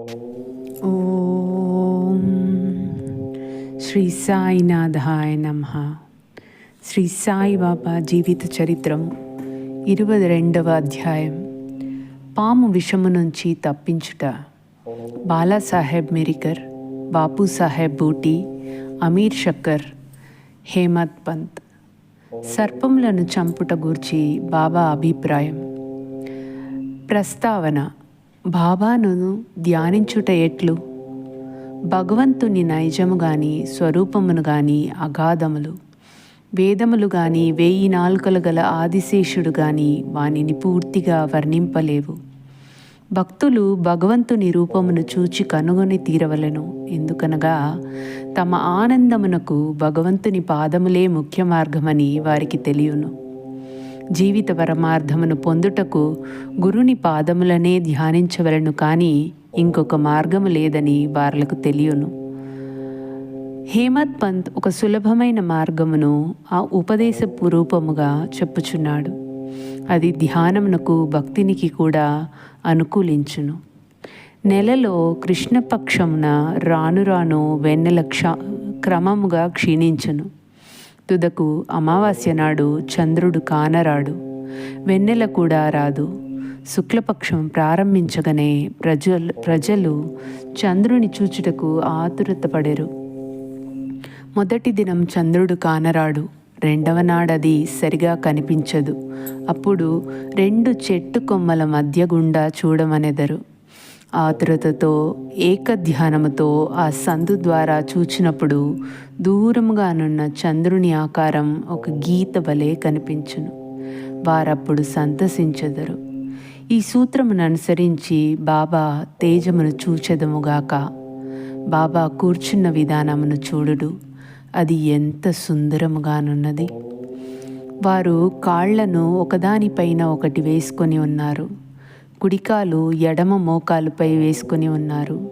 ఓం శ్రీ సాయినాథాయ నమ. శ్రీ సాయిబాబా జీవిత చరిత్రము ఇరవై రెండవ అధ్యాయం. పాము విషము నుంచి తప్పించుట. బాలాసాహెబ్ మిరికర్ బాపు సాహెబ్ బూటీ అమీర్ షక్కర్ హేమత్ పంత్. సర్పములను చంపుట గూర్చి బాబా అభిప్రాయం. ప్రస్తావన బాబాను ధ్యానించుట ఎట్లు? భగవంతుని నైజము గాని స్వరూపమును గాని అగాధములు. వేదములు గాని వేయి నాలుకలు గల ఆదిశేషుడు గాని వానిని పూర్తిగా వర్ణింపలేవు. భక్తులు భగవంతుని రూపమును చూచి కనుగొని తీరవలను. ఎందుకనగా తమ ఆనందమునకు భగవంతుని పాదములే ముఖ్య మార్గమని వారికి తెలియను. జీవిత పరమార్థమును పొందుటకు గురుని పాదములనే ధ్యానించవలను కానీ ఇంకొక మార్గము లేదని వార్లకు తెలియను. హేమత్ పంత్ ఒక సులభమైన మార్గమును ఆ ఉపదేశపు రూపముగా చెప్పుచున్నాడు. అది ధ్యానమునకు భక్తినికి కూడా అనుకూలించును. నెలలో కృష్ణపక్షమున రాను రాను వెన్నెల క్ష క్రమముగా క్షీణించును. తుదకు అమావాస్య నాడు చంద్రుడు కానరాడు. వెన్నెల కూడా రాదు. శుక్లపక్షం ప్రారంభించగానే ప్రజలు ప్రజలు చంద్రుని చూచుటకు ఆతురతపడెరు మొదటి దినం చంద్రుడు కానరాడు. రెండవ నాడది సరిగా కనిపించదు. అప్పుడు రెండు చెట్టు కొమ్మల మధ్య గుండా చూడమనెదరు. ఆతురతతో ఏకధ్యానముతో ఆ సందు ద్వారా చూచినప్పుడు దూరముగానున్న చంద్రుని ఆకారం ఒక గీత వలె కనిపించును. వారప్పుడు సంతసించెదరు. ఈ సూత్రమును అనుసరించి బాబా తేజమును చూచెదముగాక బాబా కూర్చున్న విధానమును చూడుడు. అది ఎంత సుందరముగానున్నది. వారు కాళ్ళను ఒకదానిపైన ఒకటి వేసుకొని ఉన్నారు. కుడికాలు ఎడమ మోకాలుపై వేసుకొని ఉన్నారు.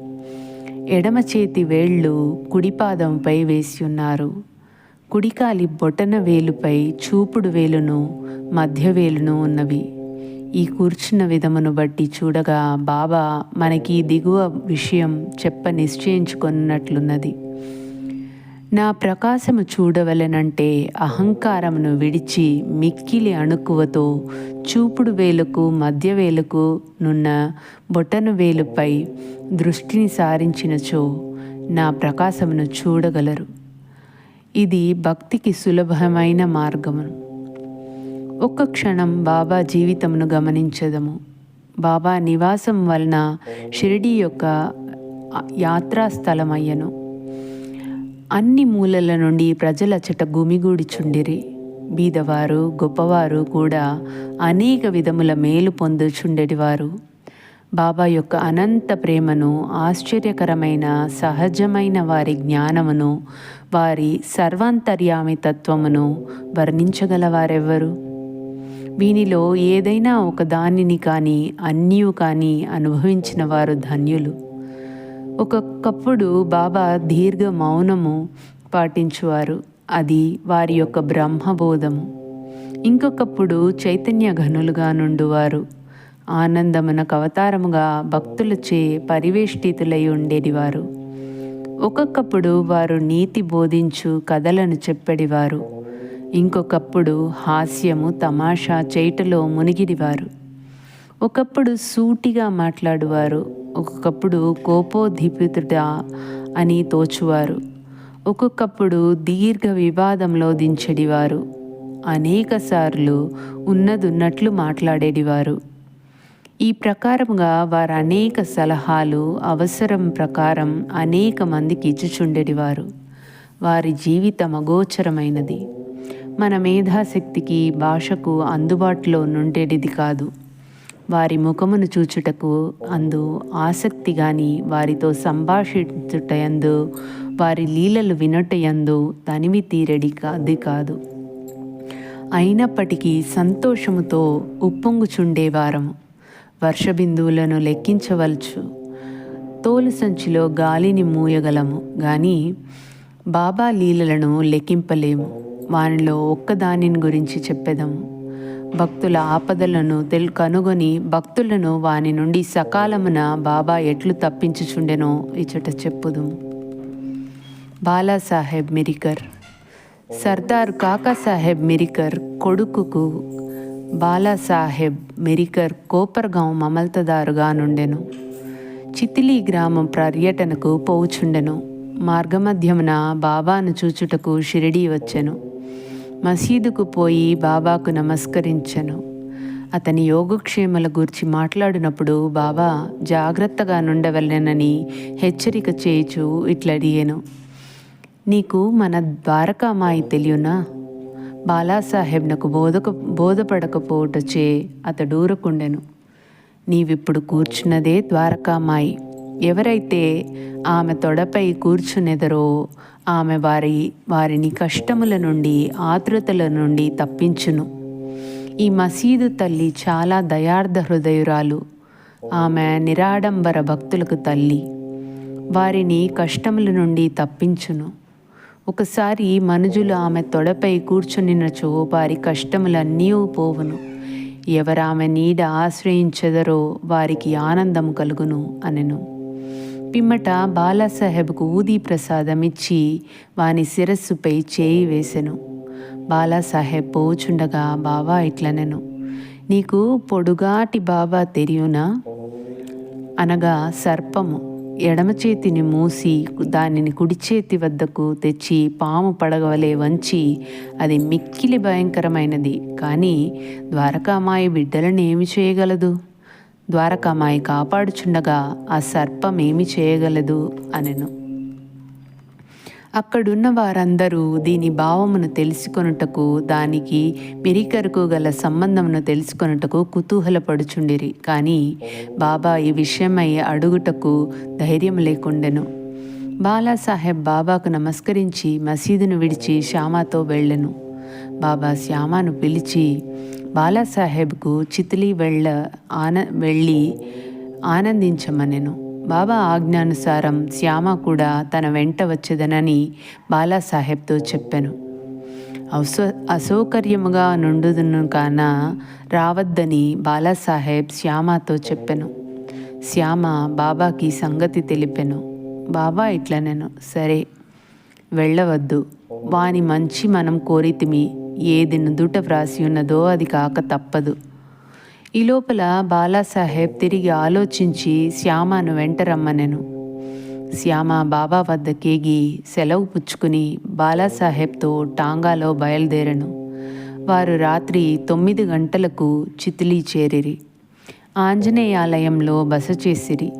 ఎడమ చేతి వేళ్ళు కుడిపాదంపై వేసి ఉన్నారు. కుడికాలి బొటన వేలుపై చూపుడు వేలును మధ్య వేలును ఉన్నవి. ఈ కూర్చున్న విధమును బట్టి చూడగా బాబా మనకి దిగువ విషయం చెప్ప నిశ్చయించుకున్నట్లున్నది నా ప్రకాశము చూడవలెనంటే అహంకారమును విడిచి మిక్కిలి అణుకువతో చూపుడు వేలకు మధ్య వేలకు నున్న బొటను వేలుపై దృష్టిని సారించినచో నా ప్రకాశమును చూడగలరు. ఇది భక్తికి సులభమైన మార్గము. ఒక్క క్షణం బాబా జీవితమును గమనించదము. బాబా నివాసం వలన షిరిడి యొక్క యాత్రాస్థలమయ్యను. అన్ని మూలల నుండి ప్రజలచట గుమిగూడిచుండిరి. బీదవారు గొప్పవారు కూడా అనేక విధముల మేలు పొందుచుండేటివారు బాబా యొక్క అనంత ప్రేమను ఆశ్చర్యకరమైన సహజమైన వారి జ్ఞానమును వారి సర్వాంతర్యామి తత్వమును వర్ణించగలవారెవ్వరు? వీనిలో ఏదైనా ఒక దానిని కానీ అన్యూ కానీ అనుభవించిన వారు ధన్యులు. ఒక్కొక్కప్పుడు బాబా దీర్ఘ మౌనము పాటించువారు. అది వారి యొక్క బ్రహ్మబోధము. ఇంకొకప్పుడు చైతన్య ఘనులుగా నుండువారు. ఆనందమునకు అవతారముగా భక్తులచే పరివేష్టితులై ఉండేటివారు ఒక్కొక్కప్పుడు వారు నీతి బోధించు కథలను చెప్పడివారు ఇంకొకప్పుడు హాస్యము తమాషా చేటలో మునిగిడివారు ఒకప్పుడు సూటిగా మాట్లాడువారు. ఒక్కొక్కప్పుడు కోపోద్దీపితుడ అని తోచువారు. ఒక్కొక్కప్పుడు దీర్ఘ వివాదంలో దించెడివారు. అనేక సార్లు ఉన్నదున్నట్లు మాట్లాడేటివారు ఈ ప్రకారముగా వారు అనేక సలహాలు అవసరం ప్రకారం అనేక మందికి ఇచ్చుచుండేటివారు వారి జీవితం అగోచరమైనది మన మేధాశక్తికి భాషకు అందుబాటులో నుండేటిది కాదు. వారి ముఖమును చూచుటకు అందు ఆసక్తి గాని వారితో సంభాషించుటయందు వారి లీలలు వినటయందు తనివి తీరడి కాది కాదు. అయినప్పటికీ సంతోషముతో ఉప్పొంగుచుండేవారము వర్షబిందువులను లెక్కించవలచు. తోలు సంచిలో గాలిని మూయగలము కానీ బాబా లీలలను లెక్కింపలేము. వానిలో ఒక్కదానిని గురించి చెప్పెదము. భక్తుల ఆపదలను తెల్ కనుగొని భక్తులను వాని నుండి సకాలమున బాబా ఎట్లు తప్పించుచుండెనో ఇచ్చట చెప్పుదు. బాలాసాహెబ్ మిరికర్. సర్దార్ కాకాసాహెబ్ మిరికర్ కొడుకుకు బాలాసాహెబ్ మిరికర్ కోపర్గాం మమల్తదారుగా నుండెను. చితిలి గ్రామం పర్యటనకు పోవుచుండెను. మార్గమధ్యమున బాబాను చూచుటకు షిరిడీ వచ్చెను. మసీదుకు పోయి బాబాకు నమస్కరించెను. అతని యోగక్షేమల గురించి మాట్లాడినప్పుడు బాబా జాగ్రత్తగా నుండవలెనని హెచ్చరిక చేయుచు ఇట్లడిగాను. నీకు మన ద్వారకామాయి తెలియనా? బాలాసాహెబ్నకు బోధక బోధపడకపోవటచే అతడూరకుండెను. నీవిప్పుడు కూర్చున్నదే ద్వారకామాయి. ఎవరైతే ఆమె తొడపై కూర్చునెదరో ఆమె వారి వారిని కష్టముల నుండి ఆతృతల నుండి తప్పించును. ఈ మసీదు తల్లి చాలా దయార్థ హృదయురాలు. ఆమె నిరాడంబర భక్తులకు తల్లి. వారిని కష్టముల నుండి తప్పించును. ఒకసారి మనుజులు ఆమె తొడపై కూర్చునినచో వారి కష్టములన్నీ పోవును. ఎవరామె నీడ ఆశ్రయించెదరో వారికి ఆనందం కలుగును అనెను. పిమ్మట బాలాసాహెబ్కు ఊదీ ప్రసాదం ఇచ్చి వాని శిరస్సుపై చేయి వేసెను. బాలాసాహెబ్ పోచుండగా బావా ఇట్లనెను. నీకు పొడుగాటి బాబా తెలియనా? అనగా సర్పము ఎడమ చేతిని మూసి దానిని కుడి చేతి వద్దకు తెచ్చి పాము పడగవలే వంచి అది మిక్కిలి భయంకరమైనది. కానీ ద్వారకామాయి బిడ్డలను ఏమి చేయగలదు? ద్వారకామాయి కాపాడుచుండగా ఆ సర్పం ఏమి చేయగలదు అనెను. అక్కడున్న వారందరూ దీని భావమును తెలుసుకొనుటకు దానికి మిరికరకు గల సంబంధమును తెలుసుకొనుటకు కుతూహలపడుచుండిరి. కానీ బాబా ఈ విషయమై అడుగుటకు ధైర్యం లేకుండెను. బాలాసాహెబ్ బాబాకు నమస్కరించి మసీదును విడిచి శ్యామాతో వెళ్ళెను. బాబా శ్యామాను పిలిచి బాలాసాహెబ్కు చితిలి వెళ్ళ ఆన వెళ్ళి ఆనందించమనెను. బాబా ఆజ్ఞానుసారం శ్యామ కూడా తన వెంట వచ్చేదనని బాలాసాహెబ్తో చెప్పాను. అసౌ అసౌకర్యముగా నుండుదును కాన రావద్దని బాలాసాహెబ్ శ్యామతో చెప్పాను. శ్యామ బాబాకి సంగతి తెలిపెను. బాబా ఇట్లనెను సరే వెళ్ళవద్దు. వాని మంచి మనం కోరితిమి. ఏది నుదుట వ్రాసి ఉన్నదో అది కాక తప్పదు. ఈ లోపల బాలాసాహెబ్ తిరిగి ఆలోచించి శ్యామను వెంట రమ్మనెను. శ్యామ బాబా వద్దకేగి సెలవు పుచ్చుకుని బాలాసాహెబ్తో టాంగాలో బయలుదేరను. వారు రాత్రి తొమ్మిది గంటలకు చితిలీ చేరిరి. ఆంజనేయాలయంలో బస చేసిరి.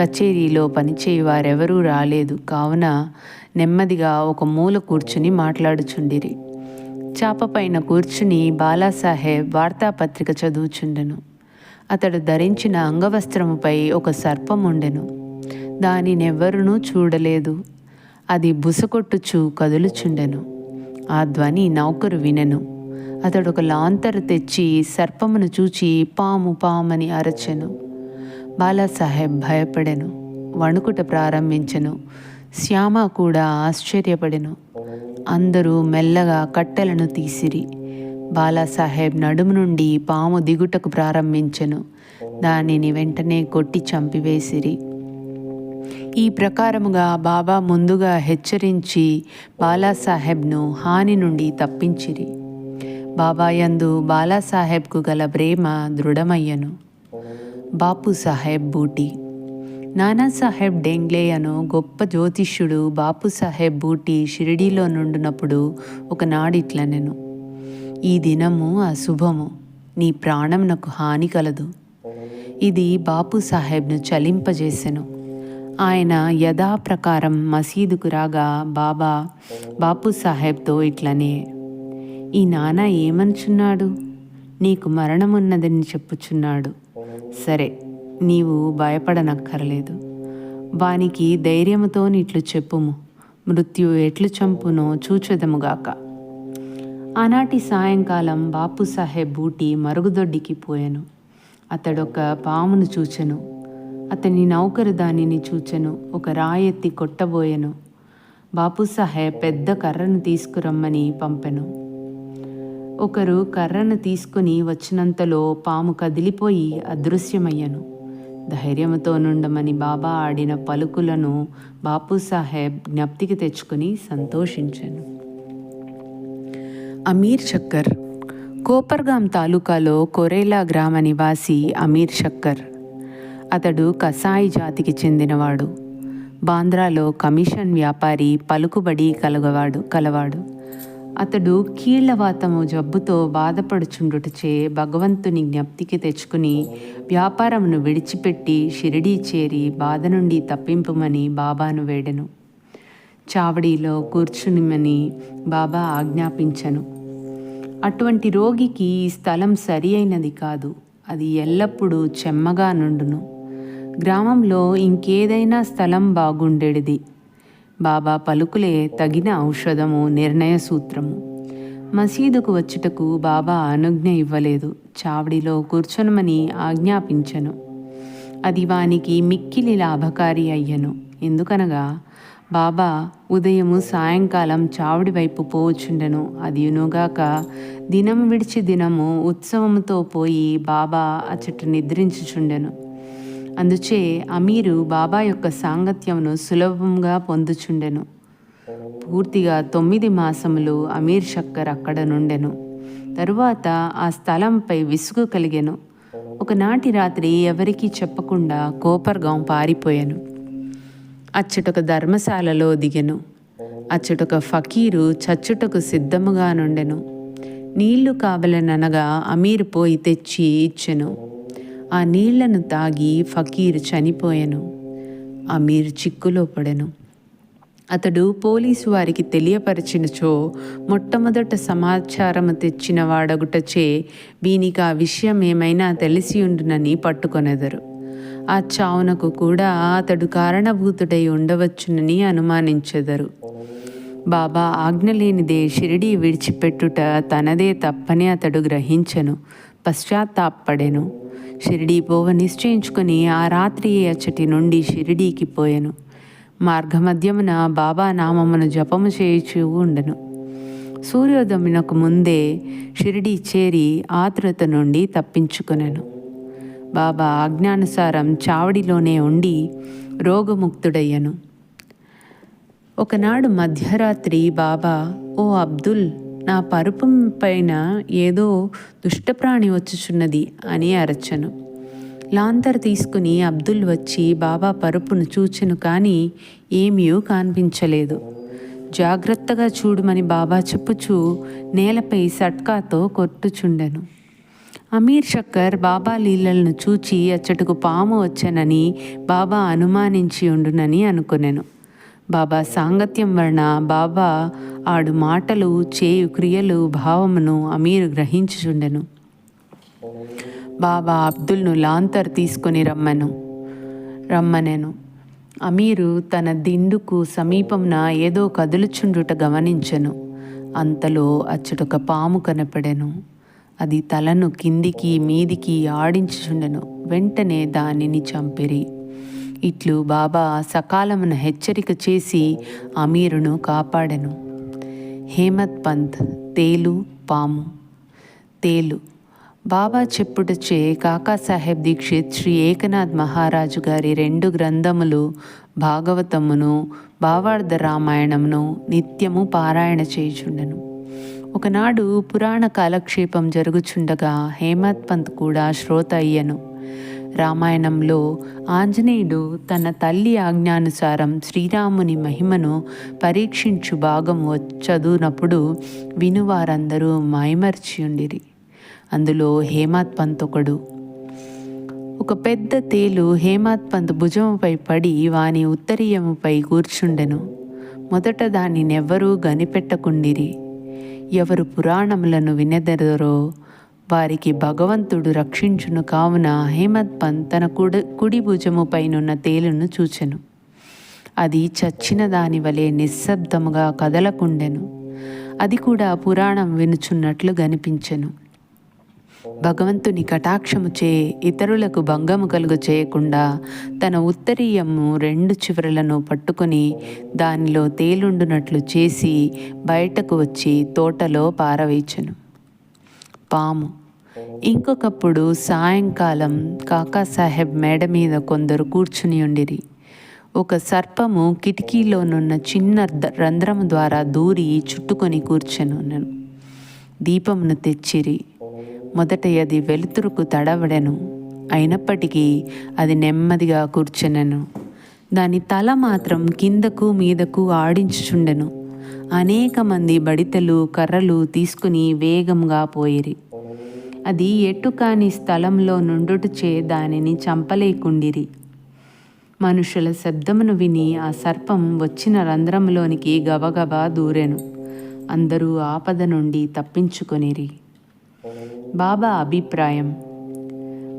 కచేరీలో పనిచేయి వారెవరూ రాలేదు. కావున నెమ్మదిగా ఒక మూల కూర్చుని మాట్లాడుచుండిరి. చాప పైన కూర్చుని బాలాసాహెబ్ వార్తాపత్రిక చదువుచుండెను. అతడు ధరించిన అంగవస్త్రముపై ఒక సర్పం ఉండెను దానినెవ్వరునూ చూడలేదు. అది బుసకొట్టుచు కదులుచుండెను. ఆ ధ్వని నౌకరు వినెను. అతడు ఒక లాంతరు తెచ్చి సర్పమును చూచి పాము పామని అరచెను. బాలాసాహెబ్ భయపడెను. వణుకుట ప్రారంభించెను. శ్యామ కూడా ఆశ్చర్యపడెను. అందరూ మెల్లగా కట్టెలను తీసిరి. బాలాసాహెబ్ నడుము నుండి పాము దిగుటకు ప్రారంభించెను. దానిని వెంటనే కొట్టి చంపివేసిరి. ఈ ప్రకారముగా బాబా ముందుగా హెచ్చరించి బాలాసాహెబ్ను హాని నుండి తప్పించిరి. బాబాయందు బాలాసాహెబ్కు గల ప్రేమ దృఢమయ్యను. బాపు సాహెబ్ బూటీ. నానాసాహెబ్ డెంగ్లే అను గొప్ప జ్యోతిష్యుడు బాపు సాహెబ్ బూటీ షిరిడీలో నుండినప్పుడు ఒకనాడు నేను ఈ దినము అశుభము నీ ప్రాణమునకు హాని కలదు. ఇది బాపు సాహెబ్ను చలింపజేసెను. ఆయన యథాప్రకారం మసీదుకు రాగా బాబా బాపు సాహెబ్తో ఇట్లనే ఈ నాన్న ఏమనుచున్నాడు నీకు మరణమున్నదని చెప్పుచున్నాడు. సరే నీవు భయపడనక్కర్లేదు. వానికి ధైర్యముతో ఇట్లు చెప్పుము. మృత్యు ఎట్లు చంపునో చూచెదముగాక ఆనాటి సాయంకాలం బాపు సాహెబ్ బూటి మరుగుదొడ్డికి పోయాను. అతడొక పామును చూచెను. అతని నౌకరు దానిని చూచెను. ఒక రాయెత్తి కొట్టబోయెను. బాపు సాహెబ్ పెద్ద కర్రను తీసుకురమ్మని పంపెను. ఒకరు కర్రను తీసుకుని వచ్చినంతలో పాము కదిలిపోయి అదృశ్యమయ్యను. ధైర్యముతో నుండమని బాబా ఆడిన పలుకులను బాపు సాహెబ్ జ్ఞప్తికి తెచ్చుకుని సంతోషించాను. అమీర్ షక్కర్ కోపర్గాం తాలూకాలో కొరేలా గ్రామ నివాసి అమీర్ షక్కర్ అతడు కసాయి జాతికి చెందినవాడు. బాంద్రాలో కమిషన్ వ్యాపారి పలుకుబడి కలగవాడు కలవాడు. అతడు కీళ్ళవాతము జబ్బుతో బాధపడుచుండుటచే భగవంతుని జ్ఞప్తికి తెచ్చుకుని వ్యాపారమును విడిచిపెట్టి షిరిడీ చేరి బాధ నుండి తప్పింపుమని బాబాను వేడెను. చావడిలో కూర్చునిమని బాబా ఆజ్ఞాపించను. అటువంటి రోగికి ఈ స్థలం సరి అయినది కాదు అది ఎల్లప్పుడూ చెమ్మగా నుండును. గ్రామంలో ఇంకేదైనా స్థలం బాగుండేది బాబా పలుకులే తగిన ఔషధము నిర్ణయ సూత్రము. మసీదుకు వచ్చుటకు బాబా అనుజ్ఞ ఇవ్వలేదు. చావడిలో కూర్చొనమని ఆజ్ఞాపించను. అది వానికి మిక్కిలి లాభకారి అయ్యను. ఎందుకనగా బాబా ఉదయము సాయంకాలం చావడి వైపు పోవచ్చుండెను. అదియునుగాక దినం విడిచి దినము ఉత్సవముతో పోయి బాబా అచ్చట నిద్రించుచుండెను. అందుచే అమీరు బాబా యొక్క సాంగత్యమును సులభంగా పొందుచుండెను. పూర్తిగా తొమ్మిది మాసములు అమీర్ షక్కర్ అక్కడ నుండెను. తరువాత ఆ స్థలంపై విసుగు కలిగెను. ఒకనాటి రాత్రి ఎవరికీ చెప్పకుండా కోపర్గాం పారిపోయాను. అచ్చటొక ధర్మశాలలో దిగెను. అచ్చటొక ఫకీరు చచ్చుటకు సిద్ధముగా నుండెను. నీళ్ళు కావలననగా అమీర్ పోయి తెచ్చి ఇచ్చెను. ఆ నీళ్ళను తాగి ఫకీర్ చనిపోయెను అమీర్ చిక్కులో పడెను. అతడు పోలీసు వారికి తెలియపరిచినచో మొట్టమొదట సమాచారము తెచ్చిన వాడగుటచే వీనికి ఆ విషయం ఏమైనా తెలిసి ఉండునని పట్టుకొనెదరు. ఆ చావునకు కూడా అతడు కారణభూతుడై ఉండవచ్చునని అనుమానించెదరు. బాబా ఆజ్ఞ లేనిదే షిరిడి విడిచిపెట్టుట తనదే తప్పని అతడు గ్రహించెను పశ్చాత్తాపడెను షిరిడీ పోవ నిశ్చయించుకుని ఆ రాత్రి అచ్చటి నుండి షిరిడీకి పోయెను. మార్గమధ్యమున బాబా నామమును జపము చేయుచూ ఉండను. సూర్యోదయమునకు ముందే షిరిడీ చేరి ఆతృత నుండి తప్పించుకొనెను. బాబా ఆజ్ఞానుసారం చావడిలోనే ఉండి రోగముక్తుడయ్యను. ఒకనాడు మధ్యరాత్రి బాబా ఓ అబ్దుల్ నా పరుపు పైన ఏదో దుష్టప్రాణి వచ్చుచున్నది అని అరచను. లాంతర్ తీసుకుని అబ్దుల్ వచ్చి బాబా పరుపును చూచెను కానీ ఏమీ కనిపించలేదు. జాగ్రత్తగా చూడమని బాబా చెప్పుచూ నేలపై సట్కాతో కొట్టుచుండెను. అమీర్ షక్కర్ బాబా లీలలను చూచి అచ్చటకు పాము వచ్చనని బాబా అనుమానించి ఉండునని అనుకునెను. బాబా సాంగత్యం వలన బాబా ఆడు మాటలు చేయు క్రియలు భావమును అమీరు గ్రహించుచుండెను. బాబా అబ్దుల్ను లాంతర్ తీసుకొని రమ్మను రమ్మనెను. అమీరు తన దిండుకు సమీపంన ఏదో కదులుచుండుట గమనించెను. అంతలో అచ్చటొక పాము కనపడెను. అది తలను కిందికి మీదికి ఆడించుచుండెను. వెంటనే దానిని చంపిరి. ఇట్లు బాబా సకాలమున హెచ్చరిక చేసి అమీరును కాపాడెను. హేమత్ పంత్ తేలు పాము. తేలు. బాబా చెప్పుటచే కాకాసాహెబ్ దీక్షిత్ శ్రీ ఏకనాథ్ మహారాజు గారి రెండు గ్రంథములు భాగవతమును భావార్థ రామాయణమును నిత్యము పారాయణ చేయుచుండెను. ఒకనాడు పురాణ కాలక్షేపం జరుగుచుండగా హేమత్ పంత్ కూడా శ్రోత అయ్యను. రామాయణంలో ఆంజనేయుడు తన తల్లి ఆజ్ఞానుసారం శ్రీరాముని మహిమను పరీక్షించు భాగం చదువునప్పుడు వినువారందరూ మైమర్చి ఉండిరి. అందులో హేమాత్ పంత్ ఒకడు ఒక పెద్ద తేలు హేమాత్ పంత్ భుజముపై పడి వాని ఉత్తరీయముపై కూర్చుండెను. మొదట దానినెవ్వరూ గనిపెట్టకుండిరి. ఎవరు పురాణములను వినెదరో వారికి భగవంతుడు రక్షించును కావున హేమత్పంత్ తన కుడి కుడి భుజముపైనున్న తేలును చూచెను. అది చచ్చిన దాని వలె నిశ్శబ్దముగా కదలకుండెను. అది కూడా పురాణం వినుచున్నట్లు కనిపించెను భగవంతుని కటాక్షముచే ఇతరులకు భంగము కలుగు చేయకుండా తన ఉత్తరీయము రెండు చివరలను పట్టుకొని దానిలో తేలుండునట్లు చేసి బయటకు వచ్చి తోటలో పారవేచెను. పాము. ఇంకొకప్పుడు సాయంకాలం కాకాసాహెబ్ మేడ మీద కొందరు కూర్చుని ఉండిరి. ఒక సర్పము కిటికీలోనున్న చిన్న రంధ్రం ద్వారా దూరి చుట్టుకొని కూర్చొనున్నను దీపమును తెచ్చిరి. మొదట అది వెలుతురుకు తడవడెను. అయినప్పటికీ అది నెమ్మదిగా కూర్చునెను. దాని తల మాత్రం కిందకు మీదకు ఆడించుచుండెను. అనేక మంది బడితలు కర్రలు తీసుకుని వేగంగా పోయిరి. అది ఎటు కాని స్థలంలో నుండుటచే దానిని చంపలేకుండిరి. మనుషుల శబ్దమును విని ఆ సర్పం వచ్చిన రంధ్రంలోనికి గబగబా దూరెను. అందరూ ఆపద నుండి తప్పించుకొనిరి. బాబా అభిప్రాయం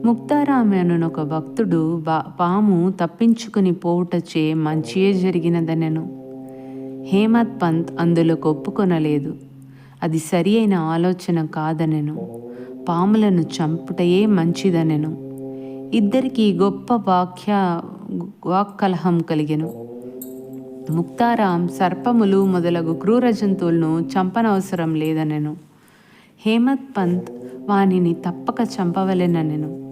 ముక్తారామేనును ఒక భక్తుడు బా పాము తప్పించుకుని పోవుటచే మంచియే జరిగినదనెను. హేమత్ పంత్ అందులో ఒప్పుకొనలేదు. అది సరి అయిన ఆలోచన కాదనెను. పాములను చంపుటయే మంచిదనెను. ఇద్దరికి గొప్ప వాక్య వాక్కలహం కలిగెను. ముక్తారాం సర్పములు మొదలగు క్రూర జంతువులను చంపనవసరం లేదనెను. హేమత్ పంత్ వానిని తప్పక చంపవలెననెను.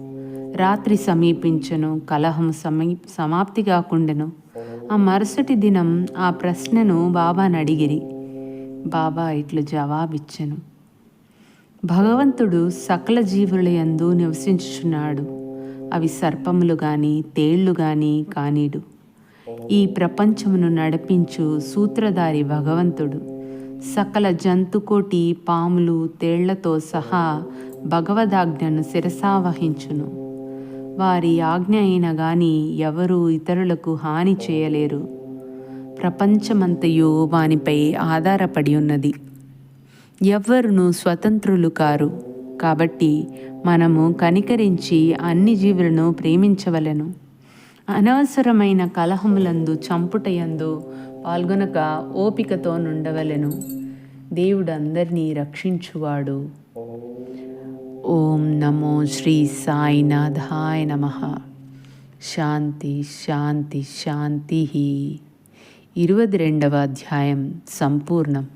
రాత్రి సమీపించెను కలహం సమీ సమాప్తి కాకుండెను. ఆ మరుసటి దినం ఆ ప్రశ్నను బాబాని అడిగిరి బాబా ఇట్లు జవాబిచ్చెను. భగవంతుడు సకల జీవుల యందు నివసించుచున్నాడు. అవి సర్పములు గాని తేళ్ళు గాని కానీడు. ఈ ప్రపంచమును నడిపించు సూత్రధారి భగవంతుడు. సకల జంతుకోటి పాములు తేళ్ళతో సహా భగవదాజ్ఞను శిరసావహించును వారి ఆజ్ఞ అయిన గాని ఎవరూ ఇతరులకు హాని చేయలేరు. ప్రపంచమంతయు వానిపై ఆధారపడి ఉన్నది. ఎవ్వరును స్వతంత్రులు కారు. కాబట్టి మనము కనికరించి అన్ని జీవులను ప్రేమించవలెను. అనవసరమైన కలహములందు చంపుటయందు పాల్గొనక ఓపికతో నుండవలెను. దేవుడు అందరినీ రక్షించువాడు. ఓం నమో శ్రీ సాయినాథాయ నమ. శాంతి శాంతి శాంతి. ఇరవై రెండవ అధ్యాయం సంపూర్ణం.